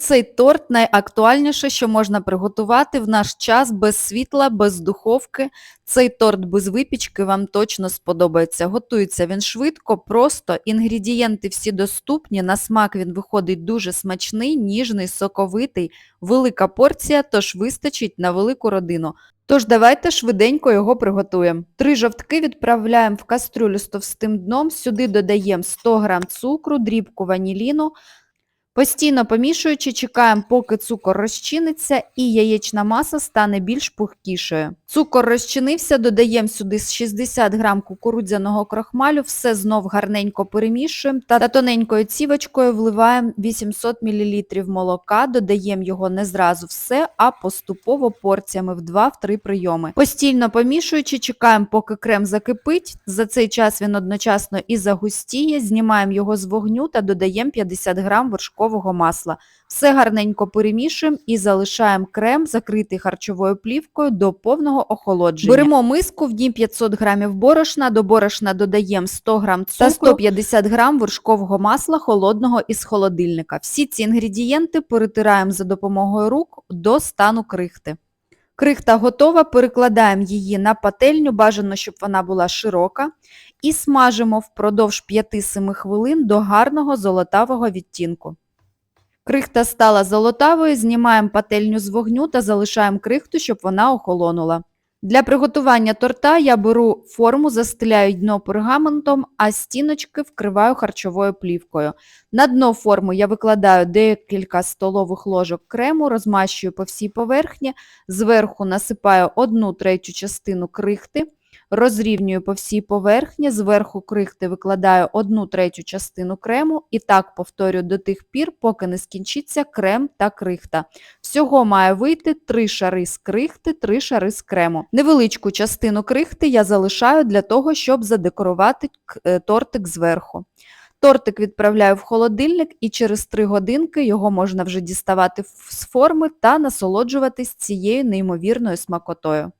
Цей торт найактуальніше, що можна приготувати в наш час без світла, без духовки. Цей торт без випічки вам точно сподобається. Готується він швидко, просто, інгредієнти всі доступні, на смак він виходить дуже смачний, ніжний, соковитий, велика порція, тож вистачить на велику родину. Тож давайте швиденько його приготуємо. Три жовтки відправляємо в кастрюлю з товстим дном, сюди додаємо 100 г цукру, дрібку ваніліну, Постійно помішуючи, чекаємо, поки цукор розчиниться і яєчна маса стане більш пухкішою. Цукор розчинився, додаємо сюди 60 г кукурудзяного крохмалю, все знов гарненько перемішуємо та тоненькою цівочкою вливаємо 800 мл молока, додаємо його не зразу все, а поступово порціями в 2-3 прийоми. Постійно помішуючи, чекаємо, поки крем закипить. За цей час він одночасно і загустіє, знімаємо його з вогню та додаємо 50 г вершкового масла. Все гарненько перемішуємо і залишаємо крем, закритий харчовою плівкою до повного охолодження. Беремо миску, в ній 500 г борошна, до борошна додаємо 100 г цукру та 150 г вершкового масла холодного із холодильника. Всі ці інгредієнти перетираємо за допомогою рук до стану крихти. Крихта готова, перекладаємо її на пательню, бажано, щоб вона була широка, і смажимо впродовж 5-7 хвилин до гарного золотавого відтінку. Крихта стала золотавою, знімаємо пательню з вогню та залишаємо крихту, щоб вона охолонула. Для приготування торта я беру форму, застеляю дно пергаментом, а стіночки вкриваю харчовою плівкою. На дно форми я викладаю декілька столових ложок крему, розмащую по всій поверхні, зверху насипаю 1 третю частину крихти, розрівнюю по всій поверхні, зверху крихти викладаю 1 третю частину крему і так повторюю до тих пір, поки не скінчиться крем та крихта. Всього має вийти 3 шари з крихти, 3 шари з крему. Невеличку частину крихти я залишаю для того, щоб задекорувати е, тортик зверху. Тортик відправляю в холодильник і через 3 годинки його можна вже діставати з форми та насолоджуватись цією неймовірною смакотою.